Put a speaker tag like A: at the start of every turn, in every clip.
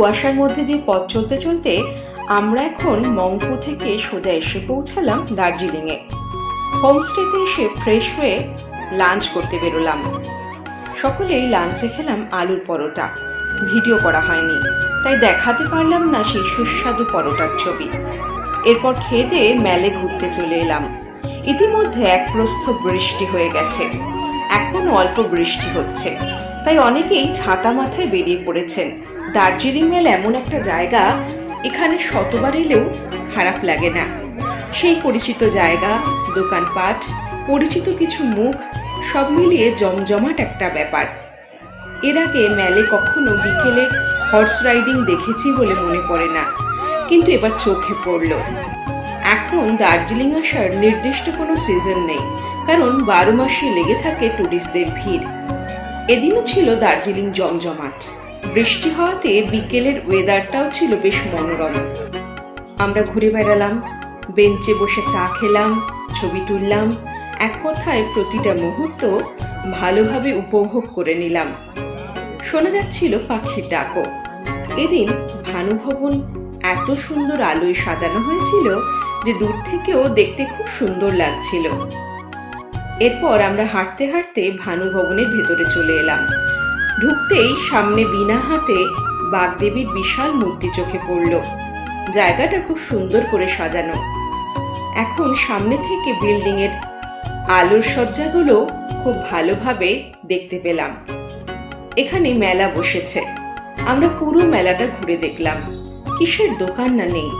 A: কুয়াশার মধ্যে দিয়ে পথ চলতে চলতে আমরা এখন মংপু থেকে সোজা এসে পৌঁছালাম দার্জিলিংয়ে। হোমস্টেতে এসে ফ্রেশ হয়ে লাঞ্চ করতে বেরোলাম। সকলেই লাঞ্চে খেলাম আলুর পরোটা। ভিডিও করা হয়নি। তাই দেখাতে পারলাম না সেই সুস্বাদু পরোটার ছবি। এরপর খেয়ে দিয়ে মেলে ঘুরতে চলে এলাম। ইতিমধ্যে এক প্রস্থ বৃষ্টি হয়ে গেছে। এখন অল্প বৃষ্টি হচ্ছে। তাই অনেকেই ছাতা মাথায় বেরিয়ে পড়েছেন। দার্জিলিং মেল এমন একটা জায়গা এখানে শতবার এলেও খারাপ লাগে না। সেই পরিচিত জায়গা, দোকানপাট, পরিচিত কিছু মুখ, সব মিলিয়ে জমজমাট একটা ব্যাপার। এর আগে মেলে কখনো বিকেলে হর্স রাইডিং দেখেছি বলে মনে পড়ে না, কিন্তু এবার চোখে পড়ল। এখন দার্জিলিং আসার নির্দিষ্ট কোনো সিজন নেই, কারণ বারো মাসে লেগে থাকে ট্যুরিস্টদের ভিড়। এদিনও ছিল দার্জিলিং জমজমাট। বৃষ্টি হওয়াতে বিকেলের ওয়েদারটাও ছিল বেশ মনোরম। আমরা ঘুরে বেড়ালাম, বেঞ্চে বসে চা খেলাম, ছবি তুললাম, এক কথায় প্রতিটা মুহূর্ত ভালোভাবে উপভোগ করে নিলাম। শোনা যাচ্ছিল পাখির ডাকও। এদিন ভানুভবন এত সুন্দর আলোয় সাজানো হয়েছিল যে দূর থেকেও দেখতে খুব সুন্দর লাগছিল। এরপর আমরা হাঁটতে হাঁটতে ভানুভবনের ভেতরে চলে এলাম। ঢুকতেই সামনে বিনা হাতে বাগদেবীর বিশাল মূর্তি চোখে পড়ল। জায়গাটা খুব সুন্দর করে সাজানো। এখন সামনে থেকে বিল্ডিং এর আলোর সজ্জাগুলো খুব ভালোভাবে দেখতে পেলাম। এখানে মেলা বসেছে। আমরা পুরো মেলাটা ঘুরে দেখলাম। কিসের দোকান না নেই?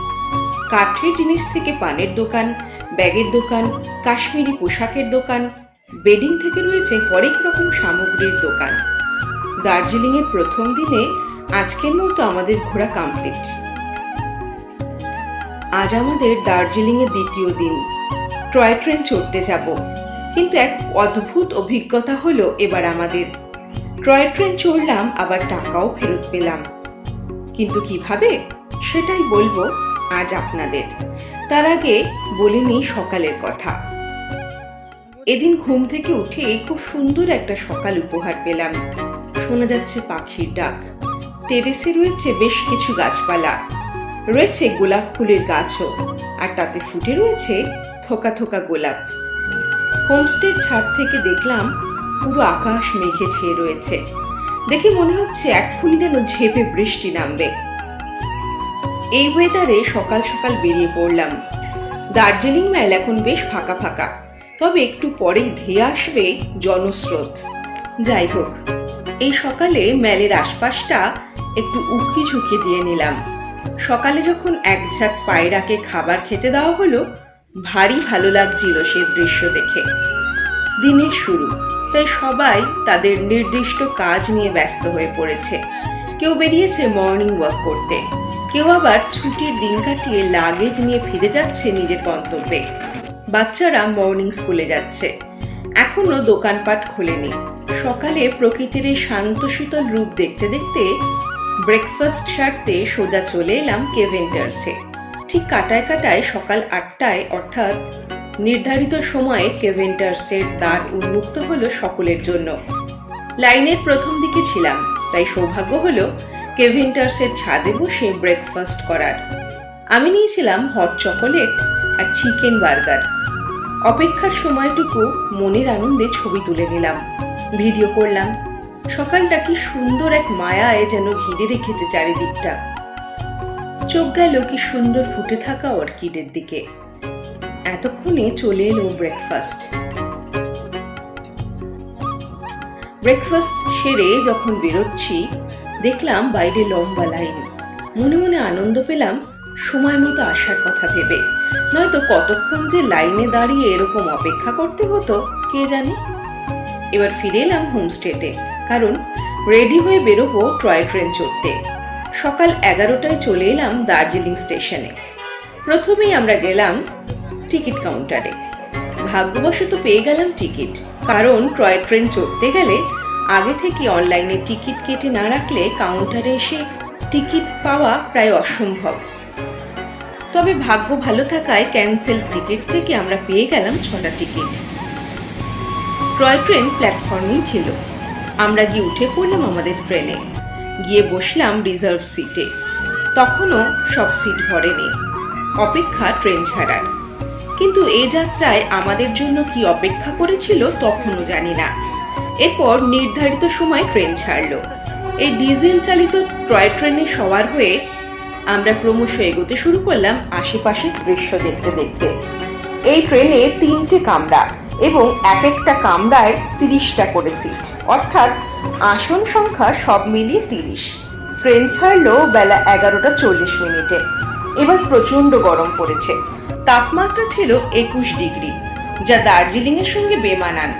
A: কাঠের জিনিস থেকে পানের দোকান, ব্যাগের দোকান, কাশ্মীরি পোশাকের দোকান, বেডিং থেকে রয়েছে হরেক রকম সামগ্রীর দোকান। দার্জিলিংয়ের প্রথম দিনে আজকের মতো আমাদের ঘোরা কমপ্লিট আজ আমাদের দার্জিলিংয়ের দ্বিতীয় দিন। টয় ট্রেন চড়তে যাব। কিন্তু এক অদ্ভুত অভিজ্ঞতা হলো এবার আমাদের। টয় ট্রেন চড়লাম, আবার টাকাও ফেরত পেলাম। কিন্তু কীভাবে? সেটাই বলব আজ আপনাদের। তার আগে বলে নিই সকালের কথা। এদিন ঘুম থেকে উঠে খুব সুন্দর একটা সকাল উপহার পেলাম। শোনা যাচ্ছে পাখির ডাক। টেরেসে রয়েছে বেশ কিছু গাছপালা। রয়েছে গোলাপ ফুলের গাছও, আর তাতে ফুটে রয়েছে থোকা থোকা গোলাপ। হোমস্টের ছাদ থেকে দেখলাম পুরো আকাশ মেঘে ছেয়ে রয়েছে। দেখে মনে হচ্ছে এক্ষুনি যেন ঝেপে বৃষ্টি নামবে। এই ওয়েদারে সকাল সকাল বেরিয়ে পড়লাম। দার্জিলিং মেল এখন বেশ ফাঁকা ফাঁকা, তবে একটু পরেই ধেয়ে আসবে জনস্রোত। যাই হোক এই সকালে ম্যালের আশপাশটা একটু উকি ঝুঁকি দিয়ে নিলাম। সকালে যখন এক ঝাঁক পায়রাকে খাবার খেতে দেওয়া হলো, ভারী ভালো লাগছিল সে দৃশ্য দেখে। দিনের শুরু, তাই সবাই তাদের নির্দিষ্ট কাজ নিয়ে ব্যস্ত হয়ে পড়েছে। কেউ বেরিয়েছে মর্নিং ওয়াক করতে, কেউ আবার ছুটির দিন কাটিয়ে লাগেজ নিয়ে ফিরে যাচ্ছে নিজের গন্তব্যে। বাচ্চারা মর্নিং স্কুলে যাচ্ছে। এখনও দোকানপাট খোলেনি। সকালে প্রকৃতির এই শান্ত শীতল রূপ দেখতে দেখতে ব্রেকফাস্ট সারতে সোজা চলে এলাম কেভেন্টার্সে ঠিক কাটায় কাটায় সকাল আটটায়, অর্থাৎ নির্ধারিত সময়ে কেভেন্টার্সের দ্বার উন্মুক্ত হলো সকলের জন্য। লাইনের প্রথম দিকে ছিলাম, তাই সৌভাগ্য হলো কেভেন্টার্সের ছাদে বসে ব্রেকফাস্ট করার। আমি নিয়েছিলাম হট চকোলেট আর চিকেন বার্গার অপেক্ষার সময়টুকু মনের আনন্দে ছবি তুলে নিলাম। ভিডিও করলাম। সকালটা কি সুন্দর এক মায়ায় যেন ঘিরে রেখেছে চারিদিকটা। চোখ গেল কি সুন্দর ফুটে থাকা অর্কিডের দিকে। এতক্ষণে চলে এলো ব্রেকফাস্ট ব্রেকফাস্ট সেরে যখন বেরোচ্ছি, দেখলাম বাইরে লম্বা লাইন মনে মনে আনন্দ পেলাম সময় মতো আসার কথা ভেবে। নয়তো কতক্ষণ যে লাইনে দাঁড়িয়ে এরকম অপেক্ষা করতে হতো, কে জানে? এবার ফিরে এলাম হোমস্টেতে, কারণ রেডি হয়ে বেরোবো টয় ট্রেন চড়তে। সকাল এগারোটায় চলে এলাম দার্জিলিং স্টেশনে। প্রথমেই আমরা গেলাম টিকিট কাউন্টারে। ভাগ্যবশত পেয়ে গেলাম টিকিট, কারণ টয় ট্রেন চড়তে গেলে আগে থেকে অনলাইনে টিকিট কেটে না রাখলে কাউন্টারে এসে টিকিট পাওয়া প্রায় অসম্ভব। তবে ভাগ্য ভালো থাকায় ক্যান্সেল টিকিট থেকে আমরা পেয়ে গেলাম ছটা টিকিট টয় ট্রেন প্ল্যাটফর্মেই ছিল। আমরা গিয়ে উঠে পড়লাম আমাদের ট্রেনে গিয়ে বসলাম রিজার্ভ সিটে তখনও সব সিট ভরেনি। অপেক্ষা ট্রেন ছাড়ার। কিন্তু এ যাত্রায় আমাদের জন্য কি অপেক্ষা করেছিল তখনও জানি না। এরপর নির্ধারিত সময় ট্রেন ছাড়লো। এই ডিজেল চালিত টয় ট্রেনে সওয়ার হয়ে আমরা ক্রমশ এগোতে শুরু করলাম আশেপাশের দৃশ্য দেখতে দেখতে। এই ট্রেনে তিনটে কামরা এবং এক একটা কামরায় তিরিশটা করে সিট অর্থাৎ আসন সংখ্যা সব মিলিয়ে তিরিশ। ট্রেন ছাড়লো বেলা এগারোটা চল্লিশ মিনিটে। এবার প্রচণ্ড গরম পড়েছে। তাপমাত্রা ছিল একুশ ডিগ্রি, যা দার্জিলিংয়ের সঙ্গে বেমানান।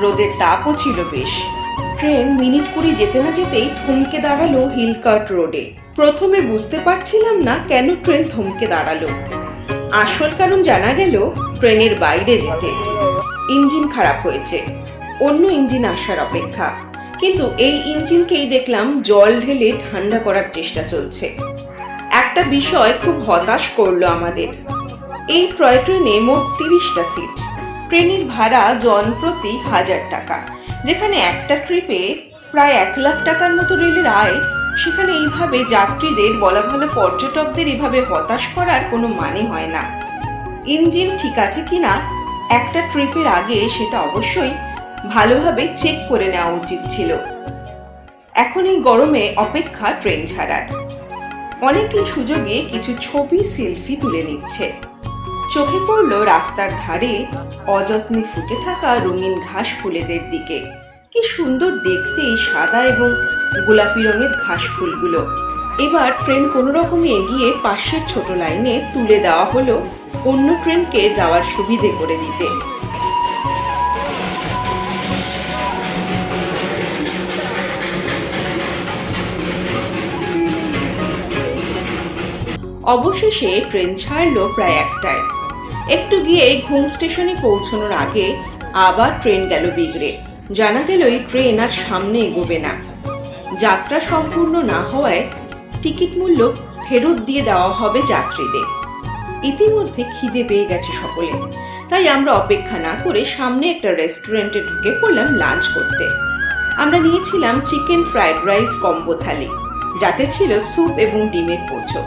A: রোদের তাপও ছিল বেশ। ট্রেন মিনিট কুড়ি যেতে না যেতেই থমকে দাঁড়াল হিলকার্ট রোডে। প্রথমে বুঝতে পারছিলাম না কেন ট্রেন থমকে দাঁড়াল। আসল কারণ জানা গেল ট্রেনের বাইরে যেতে। ইঞ্জিন খারাপ হয়েছে। অন্য ইঞ্জিন আসার অপেক্ষা। কিন্তু এই ইঞ্জিনকেই দেখলাম জল ঢেলে ঠান্ডা করার চেষ্টা চলছে। একটা বিষয় খুব হতাশ করল আমাদের। এই টয় ট্রেনে মোট তিরিশটা সিট। ট্রেনের ভাড়া জন প্রতি হাজার টাকা। যেখানে একটা ট্রিপে প্রায় এক লাখ টাকার মতো রেলের আয়, সেখানে এইভাবে যাত্রীদের বলা ভালো পর্যটকদের এভাবে হতাশ করার কোনো মানে হয় না। ইঞ্জিন ঠিক আছে কিনা, একটা ট্রিপের আগে সেটা অবশ্যই ভালোভাবে চেক করে নেওয়া উচিত ছিল। এখন এই গরমে অপেক্ষা ট্রেন ছাড়ার। অনেকেই সুযোগে কিছু ছবি সেলফি তুলে নিচ্ছে। চোখে পড়ল রাস্তার ধারে অযত্নে ফুটে থাকা রঙিন ঘাস ফুলেদের দিকে। কি সুন্দর দেখতে এই সাদা এবং গোলাপি রঙের ঘাস ফুলগুলো। এবার ট্রেন কোনো রকমে এগিয়ে পাশের ছোট লাইনে তুলে দেওয়া হলো অন্য ট্রেনকে যাওয়ার সুবিধে করে দিতে। অবশেষে ট্রেন ছাড়লো প্রায় একটায়। একটু গিয়ে ঘুম স্টেশনে পৌঁছানোর আগে আবার ট্রেন গেল বিগড়ে। জানা গেল ট্রেন আর সামনে এগোবে না। যাত্রা সম্পূর্ণ না হওয়ায় টিকিট মূল্য ফেরত দিয়ে দেওয়া হবে যাত্রীদের। ইতিমধ্যে খিদে পেয়ে গেছে সকলে। তাই আমরা অপেক্ষা না করে সামনে একটা রেস্টুরেন্টে ঢুকে পড়লাম লাঞ্চ করতে। আমরা নিয়েছিলাম chicken fried rice combo thali, যাতে ছিল স্যুপ এবং ডিমের পোচো।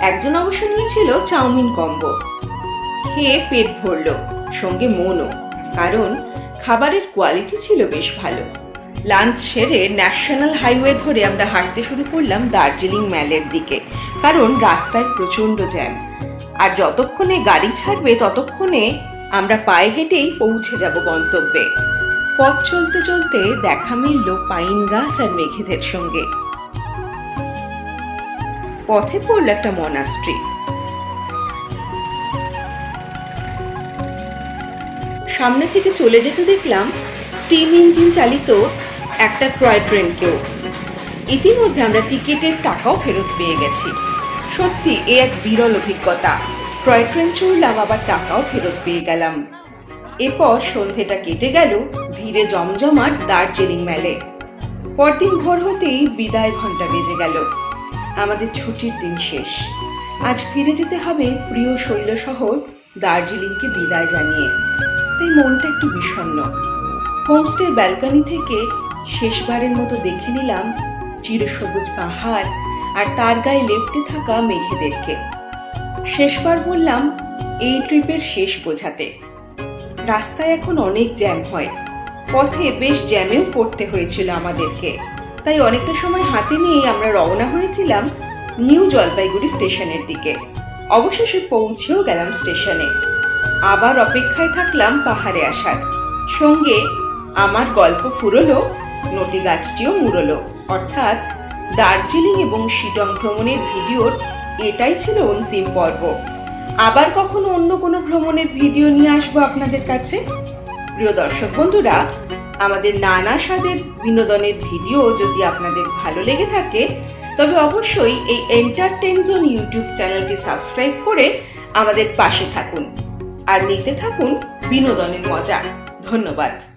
A: একজন অবশ্য নিয়েছিল চাউমিন কম্বো। খেয়ে পেট ভরলো, সঙ্গে মনও, কারণ খাবারের কোয়ালিটি ছিল বেশ ভালো। লাঞ্চ সেরে ন্যাশনাল হাইওয়ে ধরে আমরা হাঁটতে শুরু করলাম দার্জিলিং ম্যালের দিকে, কারণ রাস্তায় প্রচণ্ড জ্যাম আর যতক্ষণে গাড়ি ছাড়বে, ততক্ষণে আমরা পায়ে হেঁটেই পৌঁছে যাব গন্তব্যে। পথ চলতে চলতে দেখা মিলল পাইন গাছ আর মেঘেদের সঙ্গে। পথে পড়ল একটা মনাস্ট্রি সামনে থেকে চলে যেতে দেখলাম স্টিম ইঞ্জিন চালিত একটা টয় ট্রেনকেও ইতিমধ্যে আমরা টিকিটের টাকাও ফেরত পেয়ে গেছি। সত্যি, এ এক বিরল অভিজ্ঞতা। টয় ট্রেন চড়লাম, আবার টাকাও ফেরত পেয়ে গেলাম। এরপর সন্ধেটা কেটে গেল ধীরে জমজমাট দার্জিলিং মেলে। পরদিন ভোর হতেই বিদায় ঘণ্টা বেজে গেল। আমাদের ছুটির দিন শেষ। আজ ফিরে যেতে হবে প্রিয় শৈল শহর দার্জিলিংকে বিদায় জানিয়ে। তাই মনটা একটু বিষণ্ণ। হোমস্টের ব্যালকনি থেকে শেষবারের মতো দেখে নিলাম চিরসবুজ পাহাড় আর তার গায়ে লেপটে থাকা মেঘেদেরকে। শেষবার বললাম, এই ট্রিপের শেষ বোঝাতে। রাস্তায় এখন অনেক জ্যাম হয়। পথে বেশ জ্যামেও পড়তে হয়েছিল আমাদেরকে। তাই অনেকটা সময় হাতে নিয়েই আমরা রওনা হয়েছিলাম নিউ জলপাইগুড়ি স্টেশনের দিকে। অবশেষে পৌঁছেও গেলাম স্টেশনে। আবার অপেক্ষায় থাকলাম পাহাড়ে আসার। সঙ্গে আমার গল্প ফুরলো নটি গাছটিও মুড়লো। অর্থাৎ দার্জিলিং এবং শিটং ভ্রমণের ভিডিওর এটাই ছিল অন্তিম পর্ব। আবার কখনো অন্য কোনো ভ্রমণের ভিডিও নিয়ে আসব আপনাদের কাছে? প্রিয় দর্শক বন্ধুরা, আমাদের নানা স্বাদের বিনোদনের ভিডিও যদি আপনাদের ভালো লেগে থাকে, তবে অবশ্যই এই এন্টারটেন জোন ইউটিউব চ্যানেলটি সাবস্ক্রাইব করে আমাদের পাশে থাকুন। আর নিতে থাকুন বিনোদনের মজা। ধন্যবাদ।